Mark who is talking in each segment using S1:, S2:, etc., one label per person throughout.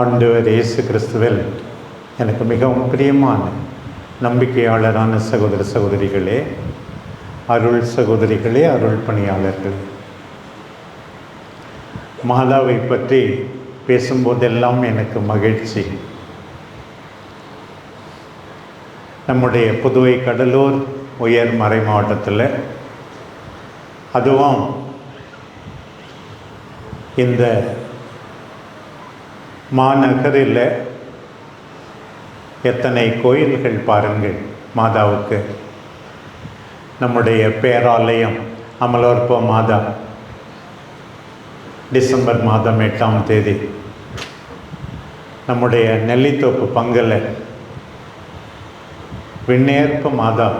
S1: ஆண்டவர் இயேசு கிறிஸ்துவில் எனக்கு மிகவும் பிரியமான நம்பிக்கையாளரான சகோதர சகோதரிகளே அருள் சகோதரிகளே அருள் பணியாளர்கள். மாதாவை பற்றி பேசும்போதெல்லாம் எனக்கு மகிழ்ச்சி. நம்முடைய புதுவை கடலூர் உயர் மறை மாவட்டத்தில் அதுவும் இந்த மாநகரில் எத்தனை கோயில்கள் பாருங்கள் மாதாவுக்கு. நம்முடைய பேராலயம் அமலோற்ப மாதா. டிசம்பர் மாதம் எட்டாம் தேதி. நம்முடைய நெல்லித்தோப்பு பங்கல. விண்ணேற்ப மாதா.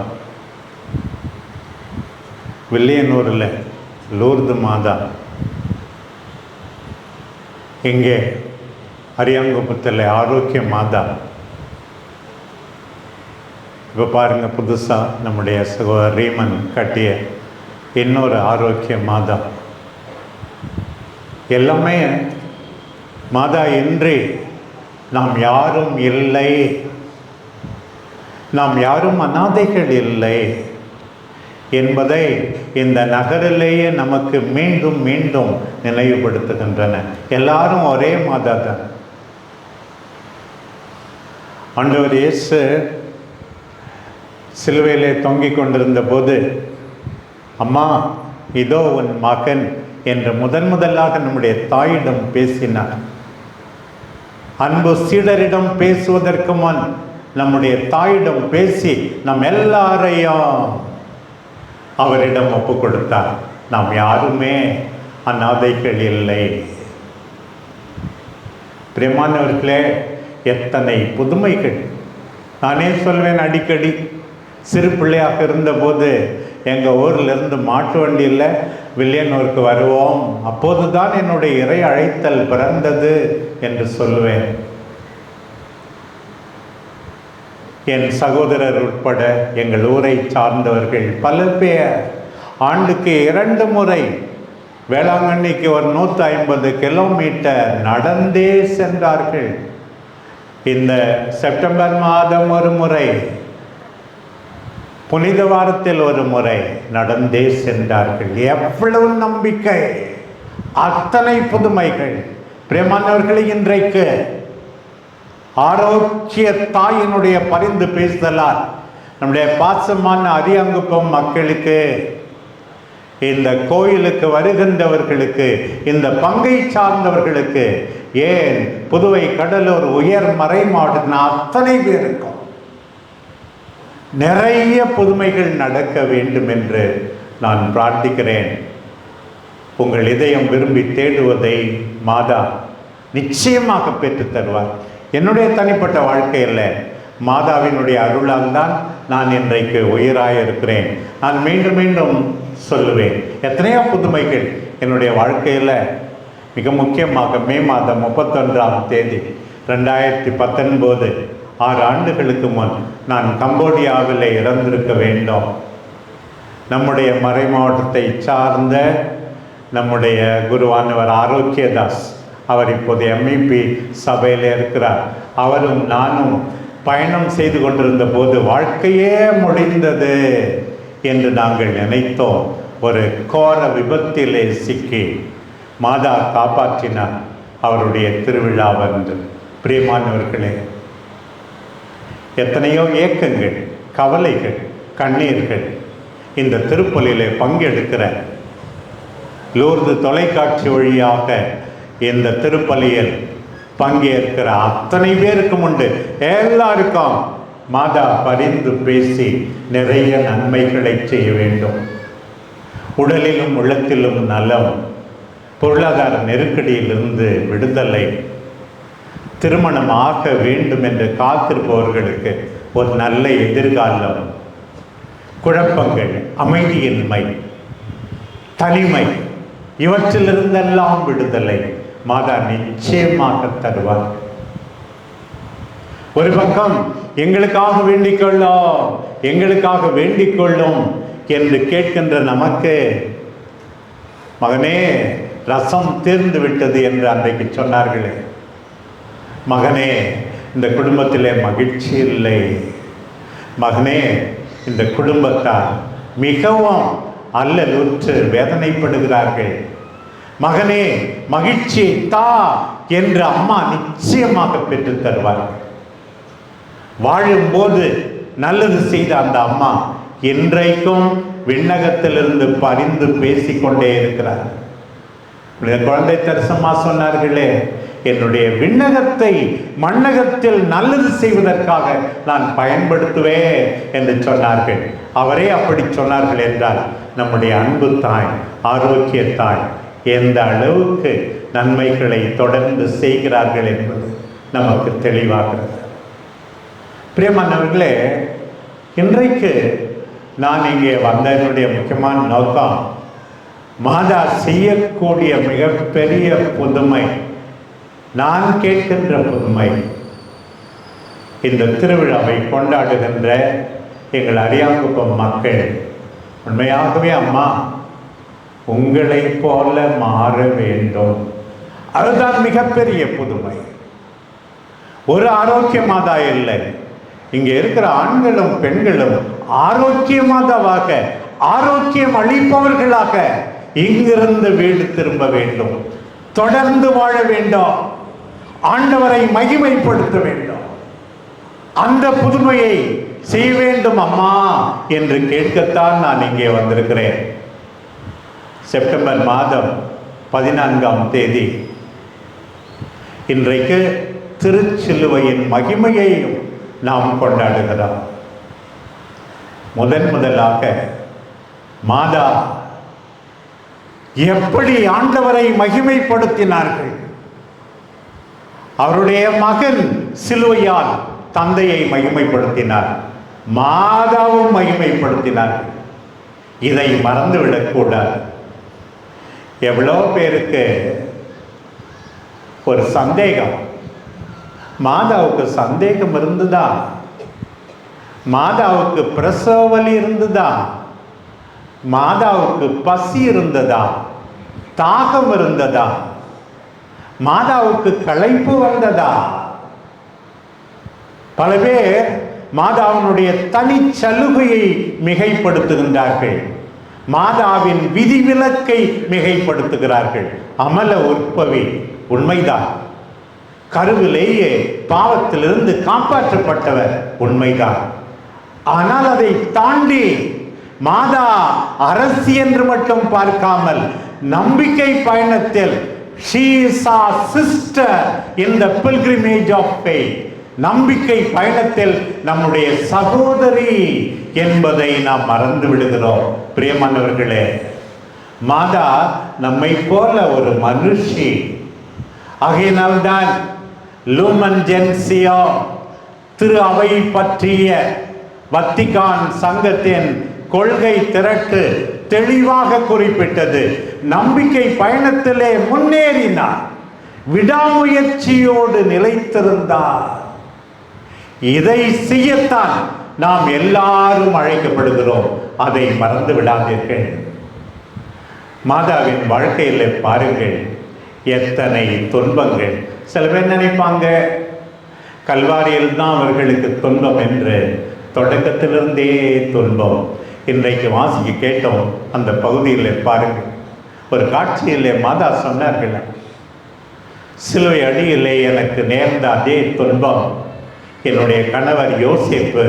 S1: வில்லியனூரில் லூர்து மாதா. இங்கே அரியாங்குப்பத்தில் ஆரோக்கிய மாதா. இப்போ பாருங்கள் புதுசாக நம்முடைய சகோதரர் ரீமன் கட்டிய இன்னொரு ஆரோக்கிய மாதா. எல்லாமே மாதா இன்றி நாம் யாரும் இல்லை. நாம் யாரும் அனாதைகள் இல்லை என்பதை இந்த நகரிலேயே நமக்கு மீண்டும் மீண்டும் நினைவுபடுத்துகின்றன. எல்லாரும் ஒரே மாதா தான் ஆண்டவர் இயேசு சிலுவையிலே தொங்கிக் கொண்டிருந்த போது அம்மா இதோ உன் மகன் என்று முதன் முதலாக நம்முடைய தாயிடம் பேசினார். அன்பு சீடரிடம் பேசுவதற்கு முன் நம்முடைய தாயிடம் பேசி நம் எல்லாரையும் அவரிடம் ஒப்பு கொடுத்தார் நாம் யாருமே அநாதைகள் இல்லை. பிரியமானவர்களே எத்தனை புதுமைகள். நானே சொல்வேன் அடிக்கடி. சிறு பிள்ளையாக இருந்தபோது எங்கள் ஊர்லேருந்து மாட்டு வண்டியில் வில்லியனூருக்கு வருவோம். அப்போது தான் என்னுடைய இறை அழைத்தல் பிறந்தது என்று சொல்லுவேன் என் சகோதரர் உட்பட எங்கள் ஊரை சார்ந்தவர்கள் பல பேர் ஆண்டுக்கு இரண்டு முறை வேளாங்கண்ணிக்கு ஒரு நூற்றி ஐம்பது கிலோமீட்டர் நடந்தே சென்றார்கள். இந்த செப்டம்பர் மாதம் ஒரு முறை புனித வாரத்தில் ஒரு முறை நடந்தே சென்றார்கள். எவ்வளவு நம்பிக்கை! அத்தனை புதுமைகள்! பிரேமானவர்களை இன்றைக்கு ஆரோக்கிய தாயினுடைய பரிந்து பேசுதலால் நம்முடைய பாசமான அரியாங்குப்பம் மக்களுக்கு இந்த கோயிலுக்கு வருகின்றவர்களுக்கு இந்த பங்கை சார்ந்தவர்களுக்கு ஏன் புதுவை கடலூர் உயர் மறை மாவட்ட அத்தனை பேருக்கும். நிறைய புதுமைகள் நடக்க வேண்டும் என்று நான் பிரார்த்திக்கிறேன். உங்கள் இதயம் விரும்பி தேடுவதை மாதா நிச்சயமாக பெற்றுத் தருவார். என்னுடைய தனிப்பட்ட வாழ்க்கையில் மாதாவினுடைய அருளால் தான் நான் இன்றைக்கு உயிராக இருக்கிறேன் நான் மீண்டும் மீண்டும் சொல்லுவேன். எத்தனையோ புதுமைகள் என்னுடைய வாழ்க்கையில் மிக முக்கியமாக மே மாதம் முப்பத்தொன்றாம் தேதி ரெண்டாயிரத்தி பத்தொன்பது ஆறு ஆண்டுகளுக்கு முன் நான் கம்போடியாவில் இறந்திருக்க வேண்டும். நம்முடைய மறை மாவட்டத்தை சார்ந்த நம்முடைய குருவானவர் ஆரோக்கியதாஸ் அவர் இப்போது எம்இபி சபையில் இருக்கிறார். அவரும் நானும் பயணம் செய்து கொண்டிருந்த போது வாழ்க்கையே முடிந்தது. என்று நாங்கள் நினைத்தோம். ஒரு கோர விபத்திலே சிக்கி மாதா காப்பாற்றினார் அவருடைய திருவிழாவன்று பிரியமானவர்களே எத்தனையோ ஏக்கங்கள் கவலைகள் கண்ணீர்கள் இந்த திருப்பலியிலே பங்கெடுக்கிற லூர்து தொலைக்காட்சி வழியாக இந்த திருப்பலியில் பங்கேற்கிற அத்தனை பேருக்கும் உண்டு. எல்லாருக்கும் மாதா பரிந்து பேசி நிறைய நன்மைகளை செய்ய வேண்டும். உடலிலும் உள்ளத்திலும் நலம் பொருளாதார நெருக்கடியிலிருந்து விடுதலை. திருமணம் ஆக வேண்டும் என்று காத்திருப்பவர்களுக்கு ஒரு நல்ல எதிர்காலம். குழப்பங்கள் அமைதியின்மை தனிமை இவற்றிலிருந்தெல்லாம் விடுதலை மாதா நிச்சயமாக தருவார். ஒரு பக்கம் எங்களுக்காக வேண்டிக் கொள்ளும் எங்களுக்காக வேண்டிக் கொள்ளும் என்று கேட்கின்ற நமக்கு மகனே ரசம் தீர்ந்து விட்டது என்று அன்றைக்கு சொன்னார்களே. மகனே இந்த குடும்பத்திலே மகிழ்ச்சி இல்லை. மகனே இந்த குடும்பத்தார் மிகவும் அல்லலுற்று வேதனைப்படுகிறார்கள். மகனே மகிழ்ச்சியை தா என்று அம்மா நிச்சயமாக பெற்றுத் தருவார்கள். வாழும்போது நல்லது செய்த அந்த அம்மா இன்றைக்கும் விண்ணகத்திலிருந்து பரிந்து பேசிக்கொண்டே இருக்கிறார். குழந்தை தரிசம்மா சொன்னார்களே என்னுடைய விண்ணகத்தை மண்ணகத்தில் நல்லது செய்வதற்காக நான் பயன்படுத்துவேன் என்று சொன்னார்கள். அவரே அப்படி சொன்னார்கள் என்றால் நம்முடைய அன்பு தாய் ஆரோக்கிய தாய் எந்த அளவுக்கு நன்மைகளை தொடர்ந்து செய்கிறார்கள் என்பது நமக்கு தெளிவாகிறது. பிரியமானவர்களே இன்றைக்கு நான் இங்கே வந்ததனுடைய முக்கியமான நோக்கம் மாதா செய்யக்கூடிய மிகப்பெரிய புதுமை நான் கேட்கின்ற புதுமை. இந்த திருவிழாவை கொண்டாடுகின்ற எங்கள் அரியாங்குப்பம் மக்கள் உண்மையாகவே அம்மா உங்களை போல மாற வேண்டும். அதுதான் மிகப்பெரிய புதுமை. ஒரு ஆரோக்கிய மாதா இல்லை. இங்கே இருக்கிற ஆண்களும் பெண்களும் ஆரோக்கியமாக ஆரோக்கியம் அளிப்பவர்களாக இங்கிருந்து வீடு திரும்ப வேண்டும். தொடர்ந்து வாழ வேண்டும். ஆண்டவரை மகிமைப்படுத்த வேண்டும். அந்த புதுமையை செய்ய வேண்டும் அம்மா என்று கேட்கத்தான் நான் இங்கே வந்திருக்கிறேன். செப்டம்பர் மாதம் பதினான்காம் தேதி. இன்றைக்கு திருச்சிலுவையின் மகிமையையும் நாம் கொண்டாடுகிறோம். முதன் முதலாக மாதா எப்படி ஆண்டவரை மகிமைப்படுத்தினார்கள்? அவருடைய மகன் சிலுவையால் தந்தையை மகிமைப்படுத்தினார். மாதாவும் மகிமைப்படுத்தினார். இதை மறந்துவிடக்கூடாது எவ்வளோ பேருக்கு ஒரு சந்தேகம். மாதாவுக்கு சந்தேகம் இருந்ததா? மாதாவுக்கு பிரசவ வலி இருந்ததா? மாதாவுக்கு பசி இருந்ததா? தாகம் இருந்ததா? மாதாவுக்கு களைப்பு வந்ததா? பல பேர் மாதாவினுடைய தனி சலுகையை மிகைப்படுத்துகின்றார்கள். மாதாவின் விதிவிலக்கை மிகைப்படுத்துகிறார்கள். அமல உற்பவி உண்மைதான். கருவிலேயே பாவத்திலிருந்து காப்பாற்றப்பட்டவர் உண்மைதான். ஆனால் அதை தாண்டி மாதா அரசி என்று மட்டும் பார்க்காமல் நம்பிக்கை பயணத்தில் sister is our sister in the நம்பிக்கை பயணத்தில் நம்முடைய சகோதரி என்பதை நாம் மறந்து விடுகிறோம். பிரியமானவர்களே மாதா நம்மை போல ஒரு மனுஷி. ஆகையினால்தான் லூமன்ஜென்சியோ திரு அவை பற்றிய வத்திகான் சங்கத்தின் கொள்கை திரட்டு தெளிவாக குறிப்பிட்டது. நம்பிக்கை பயணத்திலே முன்னேறினார். விடாமுயற்சியோடு நிலைத்திருந்தார். இதை செய்யத்தான் நாம் எல்லாரும் அழைக்கப்படுகிறோம். அதை மறந்து விடாதீர்கள். மாதாவின் வாழ்க்கையில் பாருங்கள் எத்தனை துன்பங்கள் சில பேர் நினைப்பாங்க கல்வாரியில் தான் அவர்களுக்கு துன்பம் என்று. தொடக்கத்திலிருந்தே துன்பம். இன்றைக்கு வாசிக்கு கேட்டோம் அந்த பகுதியில் பாருங்கள் ஒரு காட்சியிலே மாதா சொன்னார்கள் சிலுவை அடியிலே எனக்கு நேர்ந்த அதே துன்பம். என்னுடைய கணவர் யோசிப்பு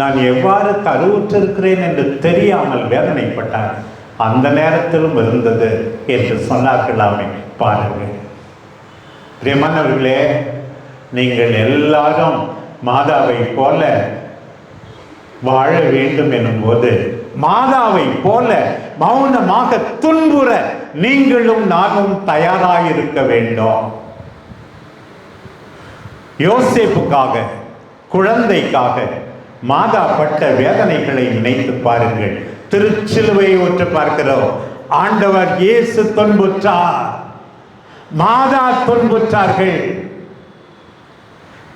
S1: நான் எவ்வாறு கருவுற்றிருக்கிறேன் என்று தெரியாமல் வேதனைப்பட்டார். அந்த நேரத்திலும் இருந்தது என்று சொன்னார்களாமே பாருங்கள். பிரியமானவர்களே நீங்கள் எல்லாரும் மாதாவை போல வாழ வேண்டும் எனும்போது மாதாவை போல மௌனமாக துன்புற நீங்களும் நானும் தயாராயிருக்க வேண்டும். யோசேப்புக்காக குழந்தைக்காக மாதா பட்ட வேதனைகளை நினைத்து பாருங்கள். திருச்சிலுவையை ஒற்று பார்க்கிறோம். ஆண்டவர் இயேசு துன்புற்றார். மாதா துன்புற்றார்கள்.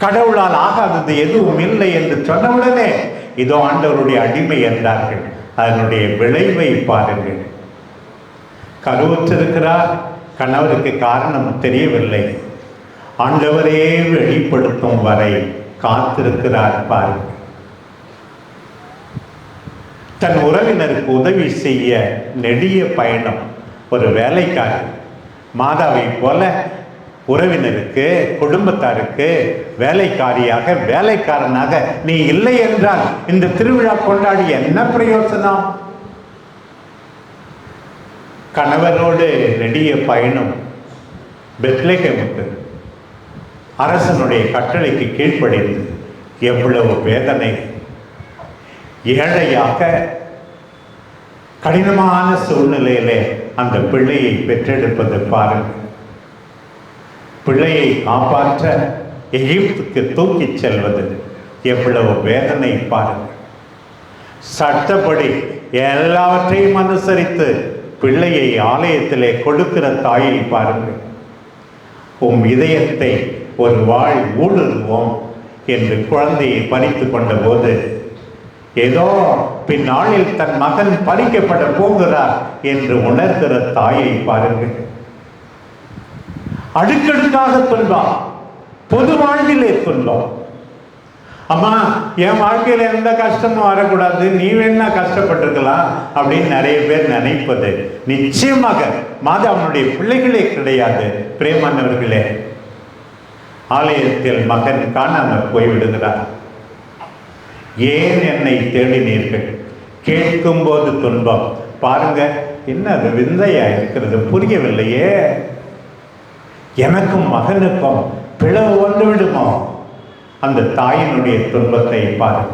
S1: கடவுளால் ஆகாதது எதுவும் இல்லை என்று சொன்னவுடனே இதோ ஆண்டவருடைய அடிமை என்றார்கள். அதனுடைய விளைவை பாருங்கள். கருவுற்றிருக்கிறார் கணவருக்கு காரணம் தெரியவில்லை. ஆண்டவரே வெளிப்படுத்தும் வரை காத்திருக்கிறார் பாருங்கள். தன் உறவினருக்கு உதவி செய்ய நெடிய பயணம் ஒரு வேலைக்காரர் மாதாவை போல உறவினருக்கு குடும்பத்தாருக்கு வேலைக்காரியாக வேலைக்காரனாக நீ இல்லை என்றால் இந்த திருவிழா கொண்டாடி என்ன பிரயோசனம்? கணவனோடு நெடிய பயணம் பெத்லேகமுக்கு அரசனுடைய கட்டளைக்கு கீழ்ப்படைந்தது எவ்வளவு வேதனை. ஏழையாக கடினமான சூழ்நிலையிலே அந்த பிள்ளையை பெற்றெடுப்பது பாருங்கள் பிள்ளையை காப்பாற்ற எகிப்துக்கு தூக்கிச் செல்வது எவ்வளவு வேதனை பாருங்கள் சட்டப்படி எல்லாவற்றையும் அனுசரித்து பிள்ளையை ஆலயத்திலே கொடுக்கிற தாயை பாருங்கள் உம் இதயத்தை ஒரு வாழ் ஊடுருவோம் என்று குழந்தையை பறித்து கொண்ட போது ஏதோ பின்னாளில் தன் மகன் பறிக்கப்பட போகிறார் என்று உணர்கிற தாயை பாருங்கள் அடுக்கடுக்காக துன்பம் பொது வாழ்விலே துன்பம் அம்மா என் வாழ்க்கையில எந்த கஷ்டமும் வரக்கூடாது நீ வேணா கஷ்டப்பட்டிருக்கலாம் அப்படின்னு நிறைய பேர் நினைப்பது. நிச்சயமாக மாதாவனுடைய பிள்ளைகளே கிடையாது பிரேமானவர்களே. ஆலயத்தில் மகன் காணாமல் போய்விடுகிறார். ஏன் என்னை தேடினீர்கள்? கேட்கும்போது துன்பம். பாருங்க என்ன அது விந்தையா இருக்கிறது? புரியவில்லையே. எனக்கும் மகனுக்கும் பிளவு வந்து விடுமோ? அந்த தாயினுடைய துன்பத்தை பாருங்க.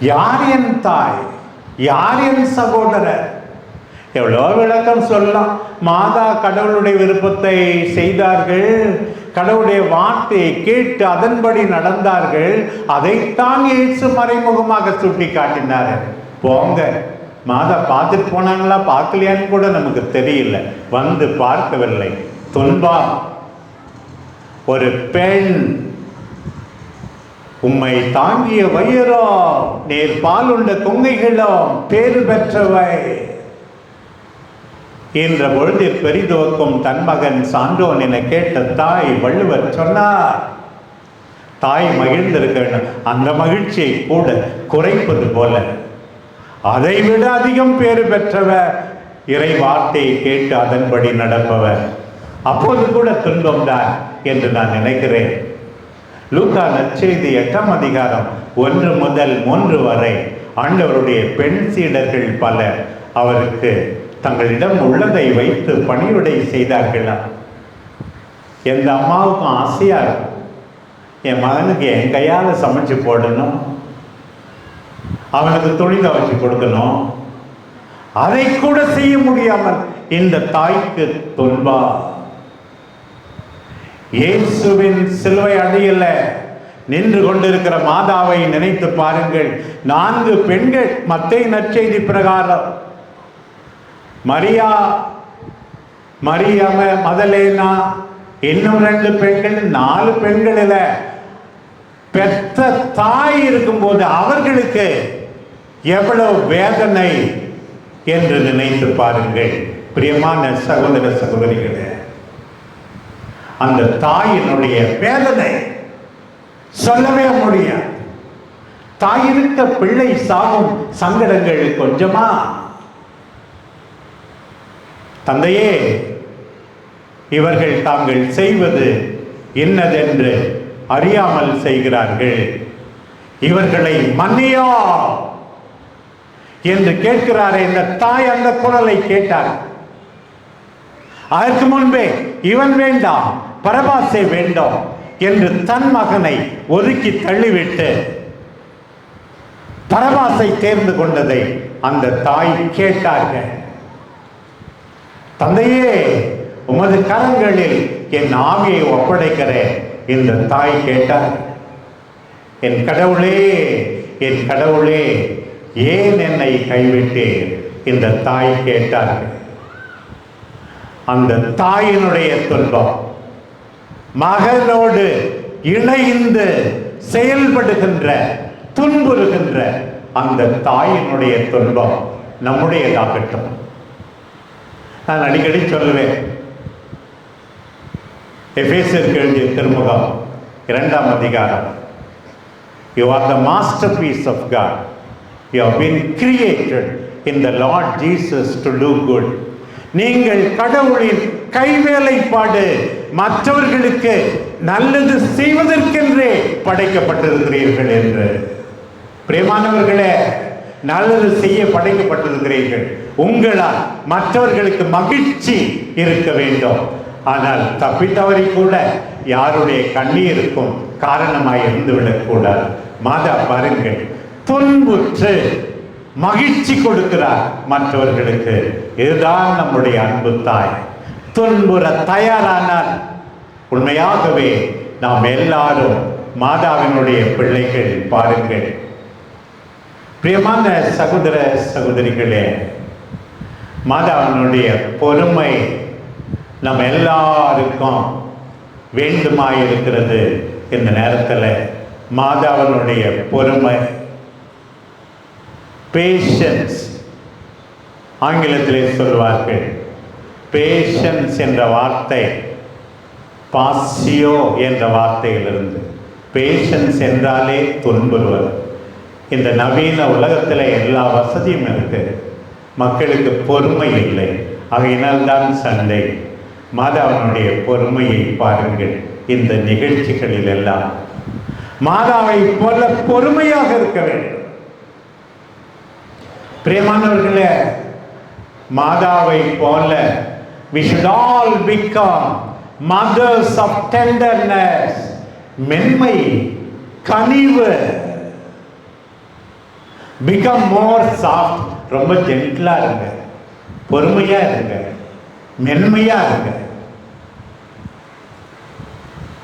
S1: யார் என் தாய்? யார் என் சகோதரர்? எவ்வளோ விளக்கம் சொல்லலாம். மாதா கடவுளுடைய விருப்பத்தை செய்தார்கள். கடவுளுடைய வார்த்தையை கேட்டு அதன்படி நடந்தார்கள் அதைத்தான் இயேசு மறைமுகமாக சுட்டி காட்டினார் போங்க. மாதா பார்த்துட்டு போனாங்களா? பார்க்கலையான்னு கூட நமக்கு தெரியல. வந்து பார்க்கவில்லை. துன்பா ஒரு பெண் உம்மை தாங்கிய வயிறோ நேர் பாலுண்ட கொங்கைகளோ பேறு பெற்றவை. என்ற பொழுதில் பெரிதுவக்கும் தன் மகன் சான்றோன் என கேட்ட தாய் வள்ளுவர் சொன்னார். தாய் மகிழ்ந்திருக்க வேண்டும் அந்த மகிழ்ச்சியை கூட குறைப்பது போல. அதை விட அதிகம் பேறு பெற்றவர் இறை வார்த்தையை கேட்டு அதன்படி நடப்பவர். அப்போது கூட துன்பம்தான் என்று நான் நினைக்கிறேன். லூக்கா நற்செய்தி எட்டாம் அதிகாரம் ஒன்று முதல் மூன்று வரை ஆண்டவருடைய பெண் சீடர்கள் பலர் அவருக்கு தங்களிடம் உள்ளதை வைத்து பணிவிடை செய்தார்களா. எந்த அம்மாவுக்கும் ஆசையாக இருக்கும். என் மகனுக்கு என் கையால் சமைச்சு போடணும். அவனுக்கு துணி துவைச்சு கொடுக்கணும். அதை கூட செய்ய முடியாமல் இந்த தாய்க்கு துன்பா? இயேசுவின் சிலுவை அடையில் நின்று கொண்டிருக்கிற மாதாவை நினைத்து பாருங்கள். நான்கு பெண்கள் மத்திய நற்செய்தி பிரகாரம். மரியா மரியாம மதலேனா இன்னும் ரெண்டு பெண்கள் நாலு பெண்களில் பெத்த தாய் இருக்கும்போது அவர்களுக்கு எவ்வளவு வேதனை என்று நினைத்து பாருங்கள். பிரியமான சகோதர சகோதரிகளே அந்த தாயினுடைய வேதனை சொல்லவே முடியாது. தாயிருக்க பிள்ளை சாகும் சங்கடங்கள் கொஞ்சமா தந்தையே இவர்கள் தாங்கள் செய்வது என்னதென்று அறியாமல் செய்கிறார்கள். இவர்களை மன்னியோ என்று கேட்கிறாரே இந்த தாய் அந்த குரலை கேட்டார். அதற்கு முன்பே இவன் வேண்டாம் பரபாசை வேண்டும் என்று தன் மகனை ஒதுக்கி தள்ளிவிட்டு பரபாசை தேர்ந்து கொண்டதை அந்த தாய் கேட்டார்கள். தந்தையே உமது கரங்களில் என் ஆவியை ஒப்படைக்கிறேன் இந்த தாய் கேட்டார். என் கடவுளே என் கடவுளே ஏன் என்னை கைவிட்டேன் இந்த தாய் கேட்டார்கள் அந்த தாயினுடைய துன்பம் மகனோடு இணைந்து செயல்படுகின்ற துன்புறுகின்ற அந்த தாயினுடைய துன்பம் நம்முடையதாகட்டும். நான் அடிக்கடி சொல்லுவேன். எஃபேசருக்கு எழுதிய திருமுகம் இரண்டாம் அதிகாரம். You are the masterpiece of God you have been created in the Lord Jesus to do good நீங்கள் கடவுளின் கைவேலைப்பாடு மற்றவர்களுக்கு நல்லது செய்வதற்கென்றே படைக்கப்பட்டிருக்கிறீர்கள் என்று. பிரியமானவர்களே நல்லது செய்ய படைக்கப்பட்டிருக்கிறீர்கள். உங்களால் மற்றவர்களுக்கு மகிழ்ச்சி இருக்க வேண்டும். ஆனால் தப்பித்தவரை கூட யாருடைய கண்ணீருக்கும் காரணமாய் இருந்து விடக்கூடாது மாதா பாருங்கள் துன்புற்று மகிழ்ச்சி கொடுக்கிறார் மற்றவர்களுக்கு. இதுதான் நம்முடைய அன்பு தாய். துன்புற தயாரானால் உண்மையாகவே நாம் எல்லாரும் மாதாவினுடைய பிள்ளைகள். பாருங்கள் பிரியமான சகோதர சகோதரிகளே மாதாவினுடைய பொறுமை நம்ம எல்லாருக்கும் வேண்டுமாய் இருக்கிறது இந்த நேரத்தில். மாதாவினுடைய பொறுமை பேஷன்ஸ் ஆங்கிலத்திலே சொல்வார்கள். பேஷன்ஸ் என்ற வார்த்தை பாசியோ என்ற வார்த்தையிலிருந்து. பேஷன்ஸ் என்றாலே துன்புறுவது. இந்த நவீன உலகத்தில் எல்லா வசதியும் இருக்கு. மக்களுக்கு பொறுமை இல்லை. ஆகையினால்தான் சண்டை. மாதாவினுடைய பொறுமையை பாருங்கள். இந்த நிகழ்ச்சிகளில் எல்லாம். மாதாவை போல பொறுமையாக இருக்க வேண்டும். பிரியமானவர்களே மாதாவை போல we should all become mothers of tenderness மென்மை கனிவு பிகம் மோர் சாஃப்ட் ரொம்ப ஜென்டிலாக இருங்க. பொறுமையாக இருங்க. மென்மையாக இருங்க.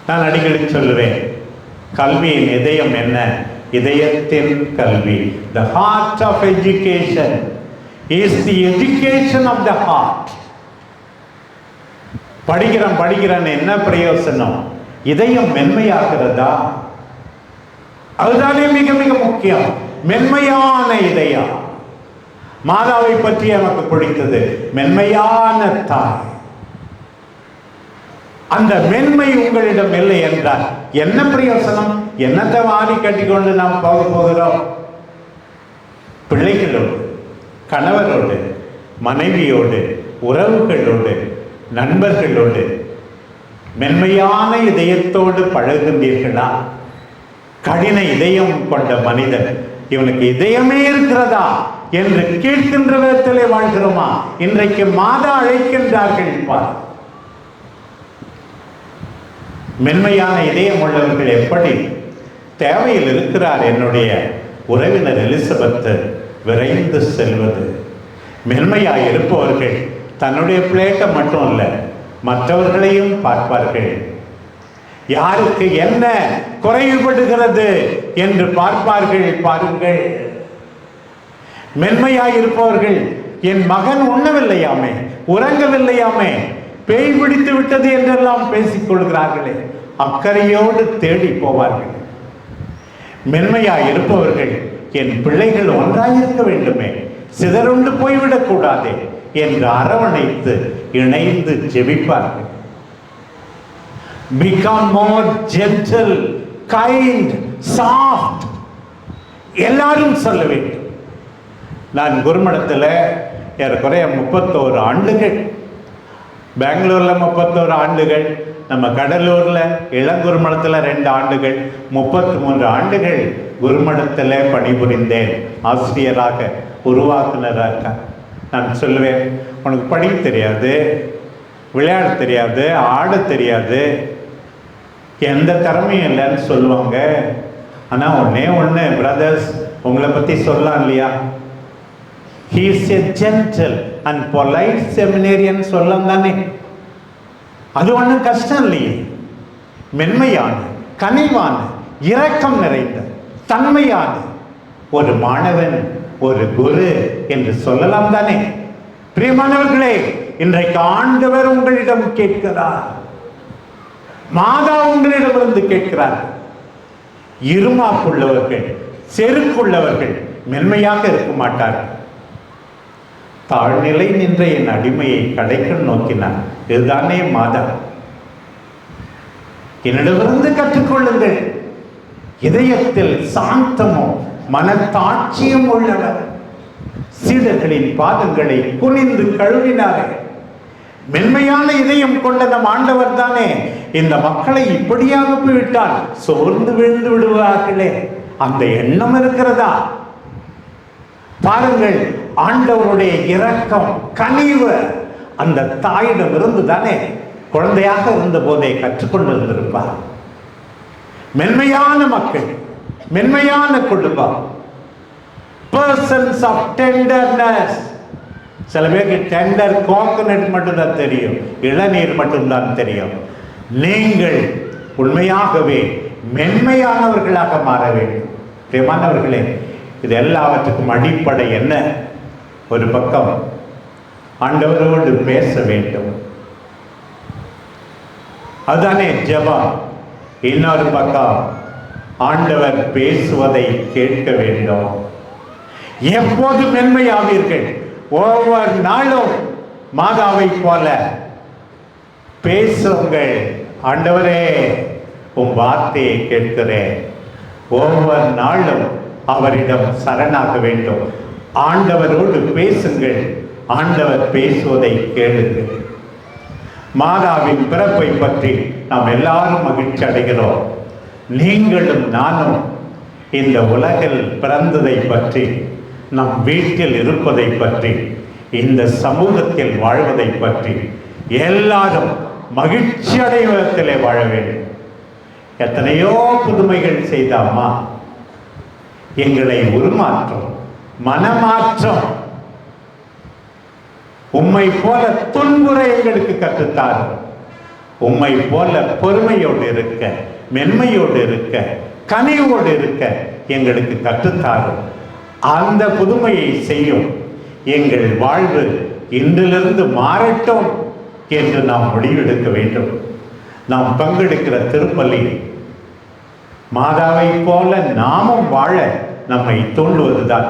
S1: நான் அடிக்கடி சொல்லுவேன் கல்வியின் இதயம் என்ன? இதயத்தின் கல்வி. The heart of education is the education of the heart படிக்கிறேன் படிக்கிறேன்னு என்ன பிரயோசனம்? இதயம் மென்மையாகிறதா? அதுதானே மிக மிக முக்கியம். மென்மையான இதயம் மாதாவை பற்றி எனக்கு பிடித்தது மென்மையான தாய். அந்த மென்மை உங்களிடம் இல்லை என்றால் என்ன பிரயோசனம்? என்னத்தை வாரி கட்டிக்கொண்டு நாம் போக போகிறோம்? பிள்ளைகளோடு கணவரோடு மனைவியோடு உறவுகளோடு நண்பர்களோடு மென்மையான இதயத்தோடு பழகுகின்றீர்களா கடின இதயம் கொண்ட மனிதன் இவனுக்கு இதயமே இருக்கிறதா என்று கேட்கின்ற விதத்திலே வாழ்கிறோமா? இன்றைக்கு மாதா அழைக்கின்றார்கள் பார். மென்மையான இதயம் உள்ளவர்கள் எப்படி தேவையில் இருக்கிறார் என்னுடைய உறவினர் எலிசபெத்து விரைந்து செல்வது. மென்மையாக இருப்பவர்கள் தன்னுடைய பிளேட்டை மட்டும் இல்லை மற்றவர்களையும் பார்ப்பார்கள். யாருக்கு என்ன குறைவுபடுகிறது? என்று பார்ப்பார்கள் பாருங்கள். மென்மையாயிருப்பவர்கள் என் மகன் உண்ணவில்லையாமே உறங்கவில்லையாமே பேய் பிடித்து விட்டது என்றெல்லாம் பேசிக் கொள்கிறார்களே அக்கறையோடு தேடி போவார்கள். மென்மையாய் இருப்பவர்கள் என் பிள்ளைகள் ஒன்றாயிருக்க வேண்டுமே சிதறுண்டு போய்விடக் கூடாதே என்று அரவணைத்து இணைந்து ஜெபிப்பார்கள். Become more gentle kind soft எல்லாரும் சொல்ல வேண்டும். நான் குருமடத்தில் ஏறக்குறைய முப்பத்தோரு ஆண்டுகள். பெங்களூரில் முப்பத்தோரு ஆண்டுகள் நம்ம கடலூரில் இளங்குருமடத்தில் ரெண்டு ஆண்டுகள் முப்பத்தி மூன்று ஆண்டுகள் குருமடத்தில் பணிபுரிந்தேன். ஆசிரியராக உருவாக்குனராக. நான் சொல்லுவேன் உனக்கு படிக்க தெரியாது விளையாட தெரியாது ஆட தெரியாது எந்த திறமையும் இல்லைன்னு சொல்லுவாங்க. ஆனால் ஒன்றே ஒன்று பிரதர்ஸ் உங்களை பற்றி சொல்லலாம் இல்லையா? He's a gentle and polite seminarian சொல்லலாம் தானே. அது ஒன்றும் கஷ்டம் இல்லையே. மென்மையான கனிவான இரக்கம் நிறைந்த தன்மையான ஒரு மாணவன் ஒரு குரு என்று சொல்லலாம் தானே. பிரியமானவர்களே இன்றைக்கு ஆண்டவர் உங்களிடம் கேட்கிறார். மாதா உங்களிடமிருந்து கேட்கிறார். இருமாப்புள்ளவர்கள் செருக்குள்ளவர்கள் மென்மையாக இருக்க மாட்டார்கள். தாழ்நிலை நின்ற என் அடிமையை கடைக்கண் நோக்கினார் இதுதானே மாதா. என்னிடமிருந்து கற்றுக்கொள்ளுங்கள். இதயத்தில் சாந்தமும் மனத்தாட்சியும் உள்ளவர் சீடர்களின் பாதங்களை குனிந்து கழுவினார்கள். மென்மையான இதயம் கொண்ட நம் ஆண்டவர் தானே. இந்த மக்களை இப்படியாக போய்விட்டால் சோர்ந்து விழுந்து விடுவார்களே. அந்த எண்ணம் இருக்கிறதா? பாருங்கள் ஆண்டவருடைய இரக்கம் கனிவு அந்த தாயிடம் இருந்து தானே குழந்தையாக இருந்த போதே கற்றுக்கொண்டு இருந்திருப்பார் மென்மையான மக்கள் மென்மையான குடும்பம். பர்சன்ஸ் ஆஃப் டெண்டர்னஸ் சில பேருக்கு டெண்டர் கோகனட் மட்டும்தான் தெரியும். இளநீர் மட்டும்தான் தெரியும். நீங்கள் உண்மையாகவே மென்மையானவர்களாக மாற வேண்டும். பிரியமானவர்களே இது எல்லாவற்றுக்கும் அடிப்படை என்ன? ஒரு பக்கம் ஆண்டவரோடு பேச வேண்டும். அதுதானே ஜபம். இன்னொரு பக்கம் ஆண்டவர் பேசுவதை கேட்க வேண்டும். எப்போது மென்மையாவீர்கள்? ஒவ்வொரு நாளும் மாதாவை போல பேசுங்கள். ஆண்டவரே உன் வார்த்தையை கேட்கிறேன். ஒவ்வொரு நாளும் அவரிடம் சரணாக வேண்டும். ஆண்டவரோடு பேசுங்கள். ஆண்டவர் பேசுவதை கேளுங்கள். மாதாவின் பிறப்பை பற்றி நாம் எல்லாரும் மகிழ்ச்சி அடைகிறோம். நீங்களும் நானும் இந்த உலகில் பிறந்ததை பற்றி நம் வீட்டில் இருப்பதை பற்றி இந்த சமூகத்தில் வாழ்வதை பற்றி எல்லாரும் மகிழ்ச்சி அடைவதத்திலே வாழ வேண்டும். எத்தனையோ புதுமைகள் செய்த அம்மா எங்களை உருமாற்றம் மனமாற்றம் உம்மை போல துன்புரை எங்களுக்கு கற்றுத்தார். உம்மை போல பொறுமையோடு இருக்க மென்மையோடு இருக்க கனிவோடு இருக்க எங்களுக்கு கற்றுத்தாரும் அந்த புதுமையை செய்யும். எங்கள் வாழ்வு இன்றிலிருந்து மாறட்டும் என்று நாம் முடிவெடுக்க வேண்டும். நாம் பங்கெடுக்கிற திருப்பலி மாதாவை போல நாமும் வாழ நம்மை தூண்டுவதுதான்.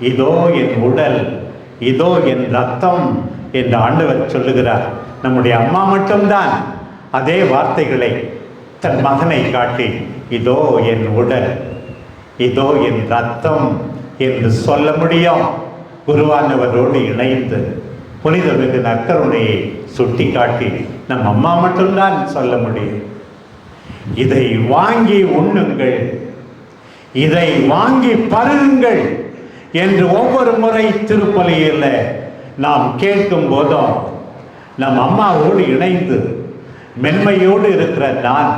S1: இதோ என் உடல் இதோ என் ரத்தம் என்று ஆண்டவர் சொல்லுகிறார். நம்முடைய அம்மா மட்டும்தான் அதே வார்த்தைகளை தன் மகனை காட்டி இதோ என் உடல் இதோ என் ரத்தம் என்று சொல்ல முடியும். குருவானவரோடு இணைந்து புனிதமிகு நக்கருணையை சுட்டி காட்டி நம் அம்மா மட்டும்தான் சொல்ல முடியும். இதை வாங்கி உண்ணுங்கள். இதை வாங்கி பருகுங்கள் என்று ஒவ்வொரு முறை திருப்பலியில் நாம் கேட்கும் போதும் நம் அம்மாவோடு இணைந்து மென்மையோடு இருக்கிற நான்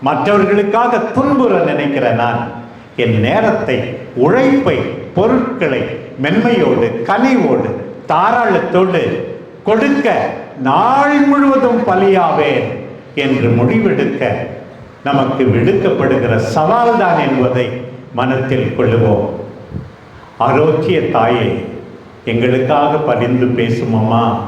S1: மற்றவர்களுக்காக துன்புற நினைக்கிற நான் என் நேரத்தை உழைப்பை பொருட்களை மென்மையோடு கனிவோடு தாராளத்தோடு கொடுக்க நாள் முழுவதும் பலியாவேன் என்று முடிவெடுக்க நமக்கு விடுக்கப்படுகிற சவால்தான் என்பதை மனத்தில் கொள்ளுவோம். ஆரோக்கிய தாயே எங்களுக்காக பரிந்து பேசும் அம்மா